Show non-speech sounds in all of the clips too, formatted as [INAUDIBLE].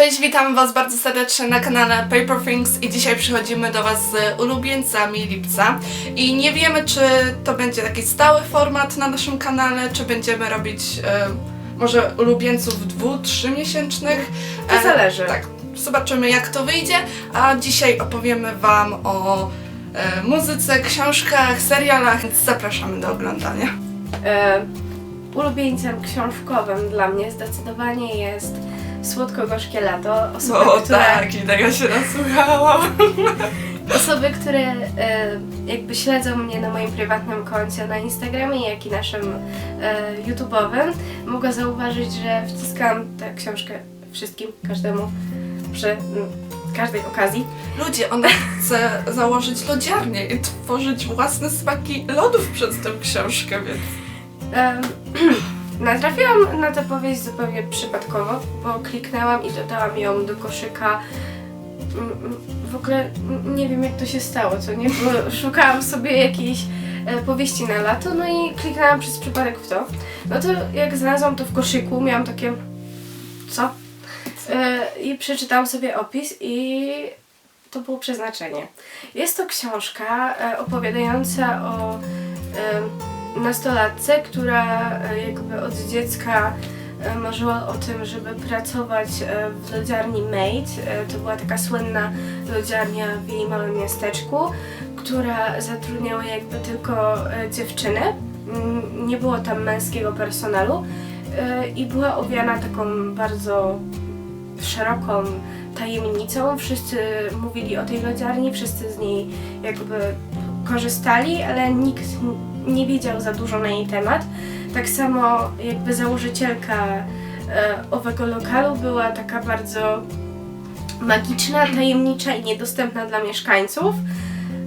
Cześć, witam Was bardzo serdecznie na kanale Paper Things i dzisiaj przychodzimy do Was z ulubieńcami lipca i nie wiemy, czy to będzie taki stały format na naszym kanale, czy będziemy robić e, może ulubieńców dwu, trzymiesięcznych. To zależy. Tak, zobaczymy jak to wyjdzie, a dzisiaj opowiemy Wam o e, muzyce, książkach, serialach, więc zapraszamy do oglądania. E, ulubieńcem książkowym dla mnie zdecydowanie jest Słodko-gorzkie lato. Osoby, O które, tak, i tego się nasłuchałam. osoby, które e, jakby śledzą mnie na moim prywatnym koncie na Instagramie, jak i naszym e, YouTube'owym, mogą zauważyć, że wciskam tę książkę wszystkim, każdemu przy każdej okazji. Ludzie, ona chce założyć lodziarnię i tworzyć własne smaki lodów przez tę książkę, więc... Em, [CLEARS THROAT] Natrafiłam na tę powieść zupełnie przypadkowo, bo kliknęłam i dodałam ją do koszyka. Mm, mm, W ogóle nie wiem jak to się stało, co nie? Bo szukałam sobie jakiejś e, powieści na lato, no i kliknęłam przez przypadek w to. No to jak znalazłam to w koszyku, miałam takie co? E, I przeczytałam sobie opis i to było przeznaczenie. Jest to książka e, opowiadająca o nastolatce, która e, jakby od dziecka e, marzyła o tym, żeby pracować e, w lodziarni Made. To była taka słynna lodziarnia w jej małym miasteczku, która zatrudniała jakby tylko dziewczyny. Mm, Nie było tam męskiego personelu i była owiana taką bardzo szeroką tajemnicą. Wszyscy mówili o tej lodziarni, wszyscy z niej jakby korzystali, ale nikt nie wiedział za dużo na jej temat. Tak samo jakby założycielka e, owego lokalu była taka bardzo magiczna, tajemnicza i niedostępna dla mieszkańców.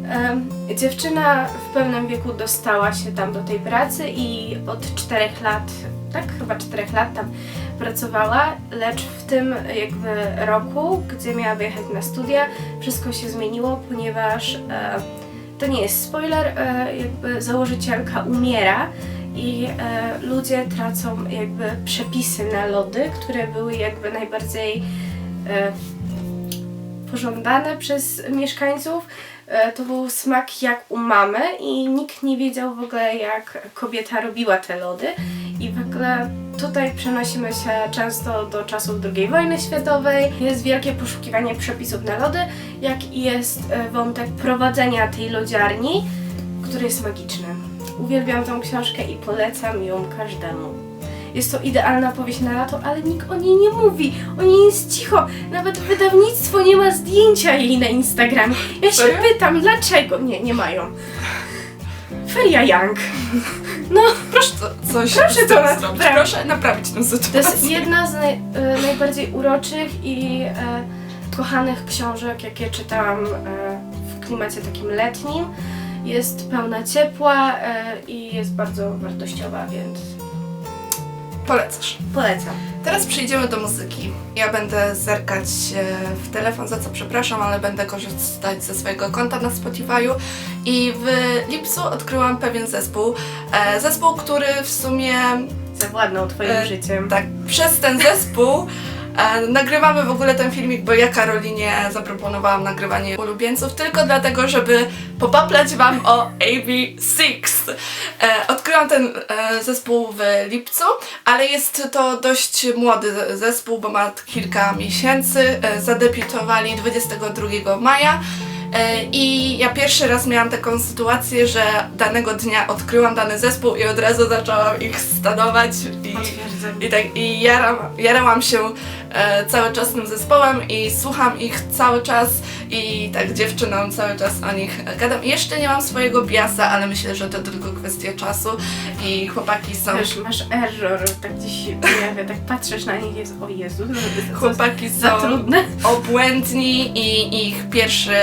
Em, Dziewczyna w pewnym wieku dostała się tam do tej pracy i od czterech lat, tak chyba czterech lat tam pracowała, lecz w tym jakby roku, gdzie miała wyjechać na studia, wszystko się zmieniło, ponieważ e, to nie jest spoiler, e, jakby założycielka umiera i e, ludzie tracą jakby przepisy na lody, które były jakby najbardziej e, pożądane przez mieszkańców. E, To był smak jak u mamy i nikt nie wiedział w ogóle jak kobieta robiła te lody. I w ogóle tutaj przenosimy się często do czasów II wojny światowej. Jest wielkie poszukiwanie przepisów na lody, jak i jest e, wątek prowadzenia tej lodziarni, który jest magiczny. Uwielbiam tą książkę i polecam ją każdemu. Jest to idealna powieść na lato, ale nikt o niej nie mówi. O niej jest cicho. Nawet wydawnictwo nie ma zdjęcia jej na Instagramie. Ja się pytam, dlaczego? Nie, nie mają. Feria Young. No, Proszę to, coś Proszę z to tym zrobić. Proszę naprawić tę sytuację. to jest jedna z naj, e, najbardziej uroczych i e, kochanych książek, jakie czytałam e, w klimacie takim letnim. Jest pełna ciepła e, i jest bardzo wartościowa, więc Polecasz. polecam. Teraz przejdziemy do muzyki. Ja będę zerkać e, w telefon, za co przepraszam, ale będę korzystać ze swojego konta na Spotify'u i w lipcu odkryłam pewien zespół. E, Zespół, który w sumie Zawładnął twoim E, życiem. tak przez ten zespół nagrywamy w ogóle ten filmik, bo ja Karolinie zaproponowałam nagrywanie ulubieńców tylko dlatego, żeby popaplać wam o AB6. E, odkryłam ten e, zespół w lipcu, ale jest to dość młody ze- zespół, bo ma kilka miesięcy. E, zadebiutowali 22 maja. E, I ja pierwszy raz miałam taką sytuację, że danego dnia odkryłam dany zespół i od razu zaczęłam ich stanować i, i, tak, i jaram, jarałam się e, cały czas tym zespołem i słucham ich cały czas i tak dziewczynom cały czas o nich gadam. I jeszcze nie mam swojego biasa, ale myślę, że to tylko kwestia czasu i chłopaki są... Wiesz, masz error, tak gdzieś się pojawia, tak patrzysz na nich jest, o Jezu, to Chłopaki za są trudne. obłędni i ich pierwszy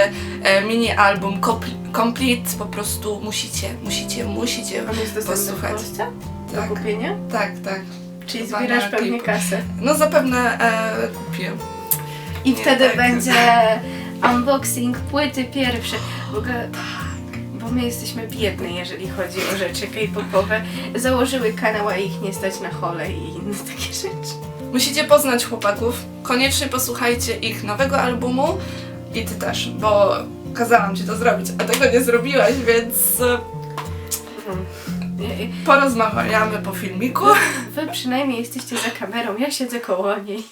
e, mini album Compl- Complete po prostu musicie, musicie, musicie On jest dostępny w posłuchać. Polsce do Tak. kupienia? Tak, tak. Czyli Chyba zbierasz na pewnie klipu. kasę. No zapewne e, kupię. I Nie, wtedy tak. będzie [LAUGHS] unboxing płyty pierwszy. W ogóle bo my jesteśmy biedne, jeżeli chodzi o rzeczy k-popowe. Założyły kanał, a ich nie stać na hole i inne [LAUGHS] takie rzeczy. Musicie poznać chłopaków, koniecznie posłuchajcie ich nowego albumu i ty też, bo kazałam ci to zrobić, a tego nie zrobiłaś, więc e, Mhm. Porozmawiamy po filmiku. Wy przynajmniej jesteście za kamerą, ja siedzę koło niej.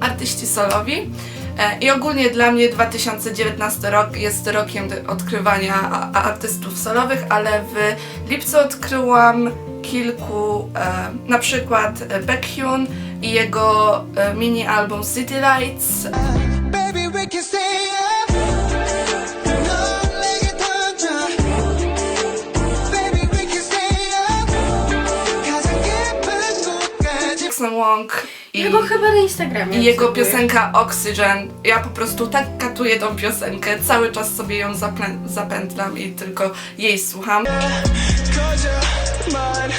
Artyści solowi. E, I ogólnie dla mnie 2019 rok jest rokiem odkrywania artystów solowych, ale w lipcu odkryłam kilku, e, na przykład e, Baekhyun i jego e, mini album City Lights. Wong i jego chyba na Instagramie. I jego piosenka Oxygen. Ja po prostu tak katuję tą piosenkę, cały czas sobie ją zapętlam i tylko jej słucham pleasure, mine,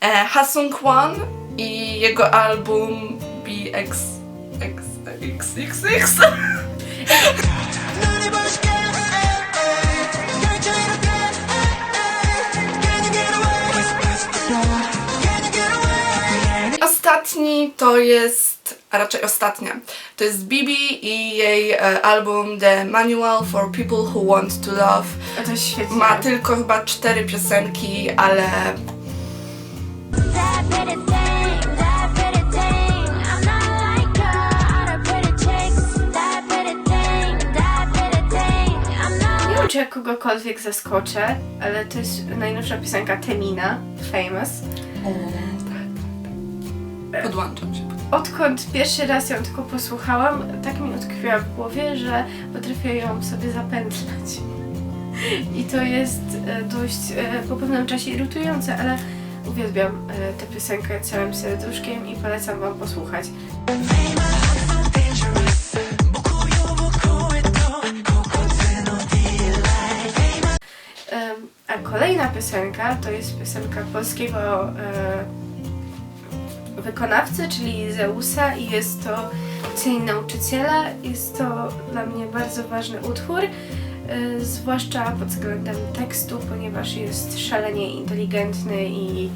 e, Hasun Kwan i jego album BX... X... X... X... X... X. Ostatni to jest, a raczej ostatnia, to jest Bibi i jej e, album The Manual for People Who Want to Love. A to świetnie. Ma tylko chyba cztery piosenki, ale That pretty thing, that pretty thing. I'm not like her, all the pretty chicks. That pretty thing, that pretty thing. I'm not. Nie wiem, czy ja kogokolwiek zaskoczę, ale to jest najnowsza piosenka Temina, Famous. Podłączam się. Odkąd pierwszy raz ją tylko posłuchałam, tak mi utkwiła w głowie, że potrafię ją sobie zapętlać. I to jest e, dość e, po pewnym czasie irytujące, ale uwielbiam e, tę piosenkę całym serduszkiem i polecam wam posłuchać. A kolejna piosenka to jest piosenka polskiego wykonawcy, czyli Zeusa i jest to Cień Nauczyciela. Jest to dla mnie bardzo ważny utwór, e, zwłaszcza pod względem tekstu, ponieważ jest szalenie inteligentny i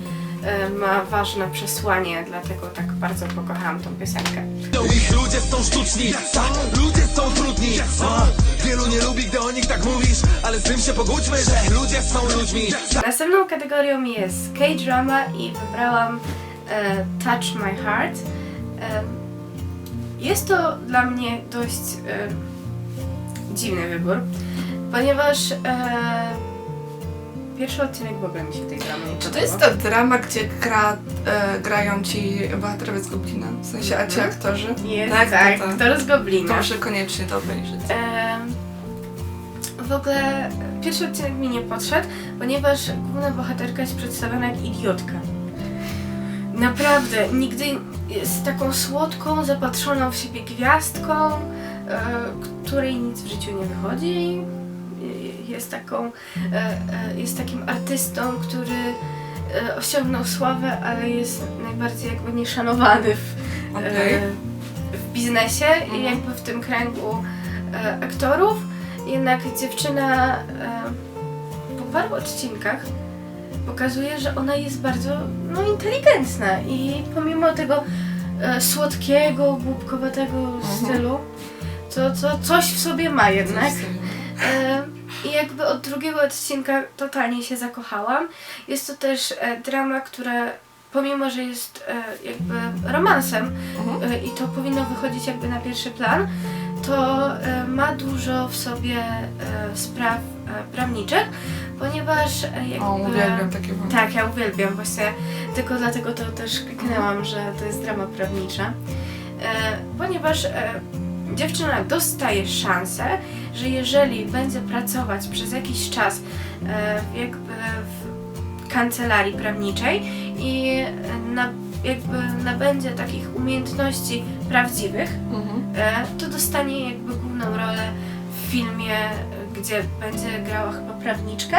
e, ma ważne przesłanie, dlatego tak bardzo pokochałam tą piosenkę. Ich ludzie są sztuczni, tak, ludzie są trudni A, Wielu nie lubi, gdy o nich tak mówisz Ale z tym się pogódźmy, że ludzie są ludźmi Następną kategorią jest K-drama i wybrałam Touch My Heart. E, jest to dla mnie dość e, dziwny wybór, ponieważ e, pierwszy odcinek w ogóle mi się tej dramy nie Czy to jest ta drama, gdzie gra, e, grają ci bohaterowie z Goblina? W sensie, a ci Mhm. aktorzy? Jest, tak, tak, to, to, to z Goblina. to muszę koniecznie to obejrzeć. E, w ogóle pierwszy odcinek mi nie podszedł, ponieważ główna bohaterka jest przedstawiona jak idiotka. Naprawdę, nigdy jest taką słodką, zapatrzoną w siebie gwiazdką, e, której nic w życiu nie wychodzi. Jest taką, e, e, jest takim artystą, który e, osiągnął sławę, ale jest najbardziej jakby nieszanowany w, Okej. e, w biznesie i jakby w tym kręgu e, aktorów. Jednak dziewczyna e, po paru odcinkach pokazuje, że ona jest bardzo no, inteligentna i pomimo tego e, słodkiego, głupkowatego stylu, to, to coś w sobie ma jednak. E, I jakby od drugiego odcinka totalnie się zakochałam. Jest to też e, drama, która pomimo, że jest e, jakby romansem Mhm. e, i to powinno wychodzić jakby na pierwszy plan, to e, ma dużo w sobie e, spraw e, prawniczych, ponieważ e, jakby... O, uwielbiam takie wątki. Tak, ja uwielbiam właśnie, tylko dlatego to też kliknęłam, że to jest drama prawnicza, e, ponieważ e, dziewczyna dostaje szansę, że jeżeli będzie pracować przez jakiś czas jakby w kancelarii prawniczej i na, jakby nabędzie takich umiejętności prawdziwych, Mhm. to dostanie jakby główną rolę w filmie, gdzie będzie grała chyba prawniczkę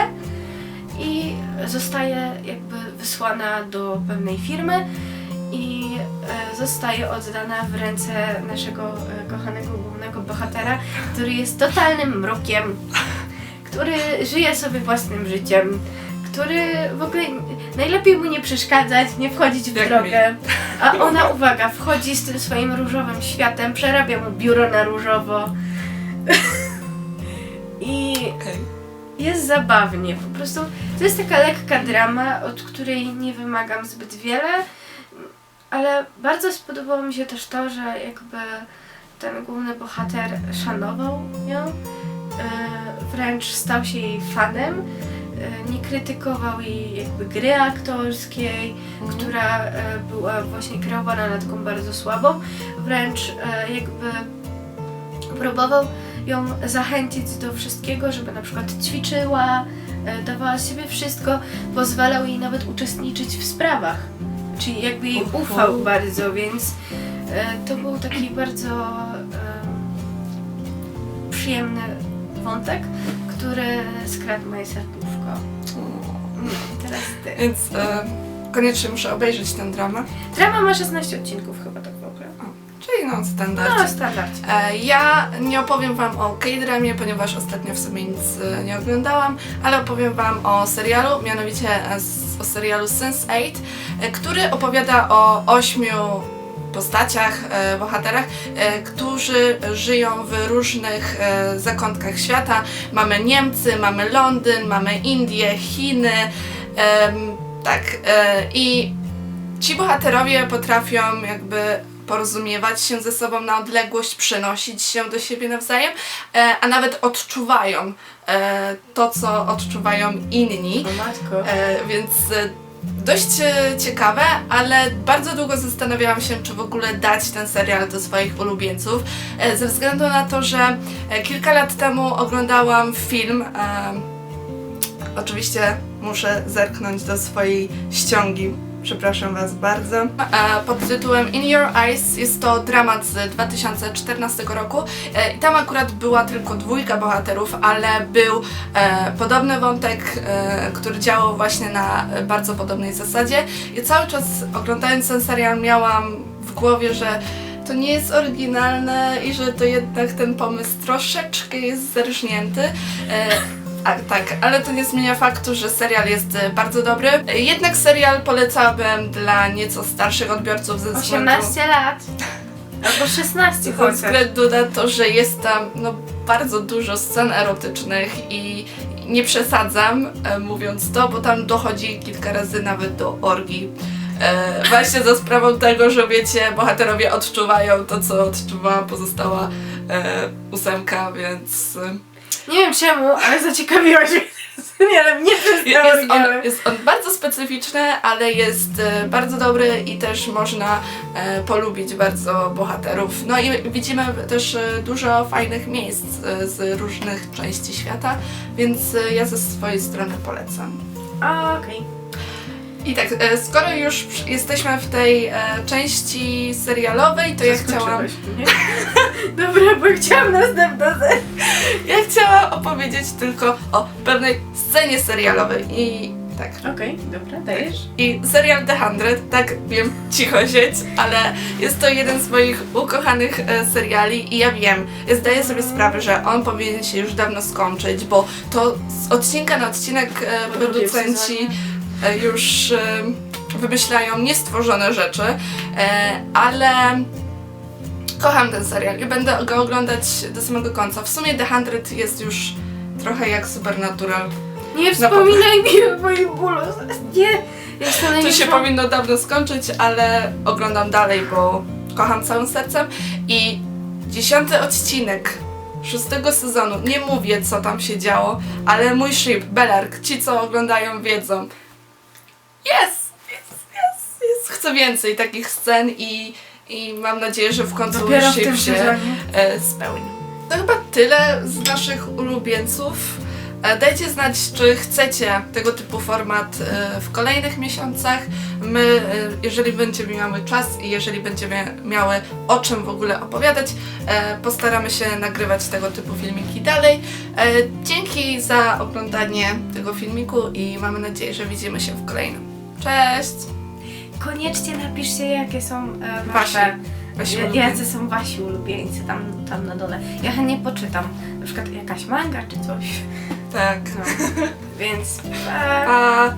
i zostaje jakby wysłana do pewnej firmy i e, zostaje oddana w ręce naszego e, kochanego głównego bohatera, który jest totalnym mrokiem, który żyje sobie własnym życiem, który w ogóle najlepiej mu nie przeszkadzać, nie wchodzić w drogę. A ona, uwaga, wchodzi z tym swoim różowym światem, przerabia mu biuro na różowo. I Okej. jest zabawnie. Po prostu to jest taka lekka drama, od której nie wymagam zbyt wiele, ale bardzo spodobało mi się też to, że jakby ten główny bohater szanował ją, e, wręcz stał się jej fanem, e, nie krytykował jej jakby gry aktorskiej, która e, była właśnie kreowana na taką bardzo słabą, wręcz jakby próbował ją zachęcić do wszystkiego, żeby na przykład ćwiczyła, e, dawała z siebie wszystko, pozwalał jej nawet uczestniczyć w sprawach. Czyli jakby jej ufał bardzo, więc e, to był taki bardzo e, przyjemny wątek, który skradł moje serduszko. No, teraz ty. Więc e, koniecznie muszę obejrzeć ten dramat. Drama ma 16 odcinków chyba tak. Czyli no standard. No. E, Ja nie opowiem Wam o K-dramie, ponieważ ostatnio w sumie nic e, nie oglądałam, ale opowiem Wam o serialu, mianowicie e, s- o serialu Sense8, e, który opowiada o ośmiu postaciach, e, bohaterach, e, którzy żyją w różnych e, zakątkach świata. Mamy Niemcy, mamy Londyn, mamy Indie, Chiny, em, tak, e, i ci bohaterowie potrafią jakby porozumiewać się ze sobą na odległość, przenosić się do siebie nawzajem, e, a nawet odczuwają e, to, co odczuwają inni. E, więc dość ciekawe, ale bardzo długo zastanawiałam się, czy w ogóle dać ten serial do swoich ulubieńców, ze względu na to, że kilka lat temu oglądałam film. Oczywiście muszę zerknąć do swojej ściągi. Przepraszam Was bardzo. Pod tytułem In Your Eyes jest to dramat z 2014 roku e, tam akurat była tylko dwójka bohaterów, ale był e, podobny wątek, e, który działał właśnie na bardzo podobnej zasadzie i cały czas oglądając ten serial miałam w głowie, że to nie jest oryginalne i że to jednak ten pomysł troszeczkę jest zerżnięty. A, tak, ale to nie zmienia faktu, że serial jest e, bardzo dobry. Jednak serial polecałabym dla nieco starszych odbiorców ze względu, 18 lat. Albo 16 ze chociaż. względu na to, że jest tam no, bardzo dużo scen erotycznych i nie przesadzam e, mówiąc to, bo tam dochodzi kilka razy nawet do orgii. E, właśnie za sprawą tego, że wiecie, bohaterowie odczuwają to, co odczuwa pozostała e, ósemka, więc e, Nie wiem czemu, ale zaciekawiłaś mnie. [LAUGHS] Nie, ale nie jest, teorię, on, jest on bardzo specyficzny, ale jest e, bardzo dobry i też można e, polubić bardzo bohaterów. No i widzimy też e, dużo fajnych miejsc e, z różnych części świata, więc e, ja ze swojej strony polecam. Okej. I tak, e, skoro już jesteśmy w tej e, części serialowej, to ja chciałam, mnie. [LAUGHS] Dobra, bo chciałam następną [LAUGHS] ja chciałam opowiedzieć tylko o pewnej scenie serialowej i tak. Okej, dobra, dajesz. I serial The Hundred, tak wiem, cicho sieć, ale jest to jeden z moich ukochanych e, seriali i ja wiem, ja zdaję sobie sprawę, że on powinien się już dawno skończyć, bo to z odcinka na odcinek e, producenci sezonie. E, już e, wymyślają niestworzone rzeczy, e, ale kocham ten serial i będę go oglądać do samego końca. W sumie The Hundred jest już trochę jak Supernatural. Nie Na wspominaj mi o moim bólu. Nie. Jestem To się powinno dawno skończyć, ale oglądam dalej, bo kocham całym sercem. I dziesiąty odcinek szóstego sezonu, nie mówię co tam się działo, ale mój ship, Belark, ci co oglądają wiedzą. Jest! Jest, jest, jest. Chcę więcej takich scen i, i mam nadzieję, że w końcu Dopiero w ship tym się sezonie. e, spełni. To chyba tyle z naszych ulubieńców. E, Dajcie znać, czy chcecie tego typu format e, w kolejnych miesiącach. My, e, jeżeli będziemy miały czas i jeżeli będziemy miały o czym w ogóle opowiadać, e, postaramy się nagrywać tego typu filmiki dalej. E, Dzięki za oglądanie tego filmiku i mamy nadzieję, że widzimy się w kolejnym. Cześć! Koniecznie napiszcie, jakie są e, Wasi. wasze... Wasi j- ulubieńcy. Jacy są wasi ulubieńcy tam, tam na dole. Ja chętnie poczytam. Na przykład jakaś manga czy coś. Tak. No. [LAUGHS] Więc... Pa!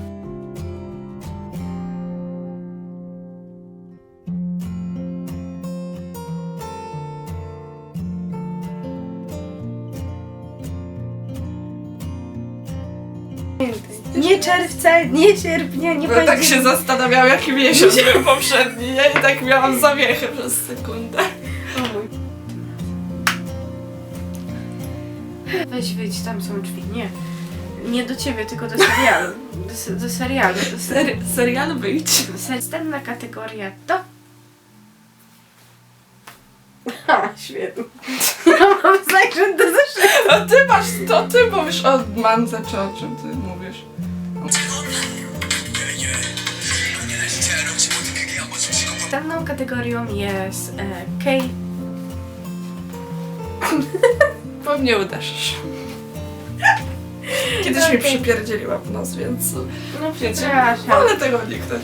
Nie czerwca, nie sierpnia, nie Bo tak się zastanawiałam, jaki miesiąc był poprzedni. Ja i tak miałam zawiechę przez sekundę. O mój. Weź wyjdź, tam są drzwi. Nie. Nie do ciebie, tylko do serialu. Do, se- do serialu. Do ser- Seri serial wyjdź. Następna kategoria to... Ha, [LAUGHS] świetnie. Ja [LAUGHS] mam zajrzeć do zeszytu. A ty masz, to ty mówisz o mance, czy o czym ty mówisz? Następną kategorią jest e, K... [LAUGHS] Bo mnie uderzysz. Kiedyś mi Okej. przypierdzieliła w nos, więc No przepraszam. ale tego nie chcę.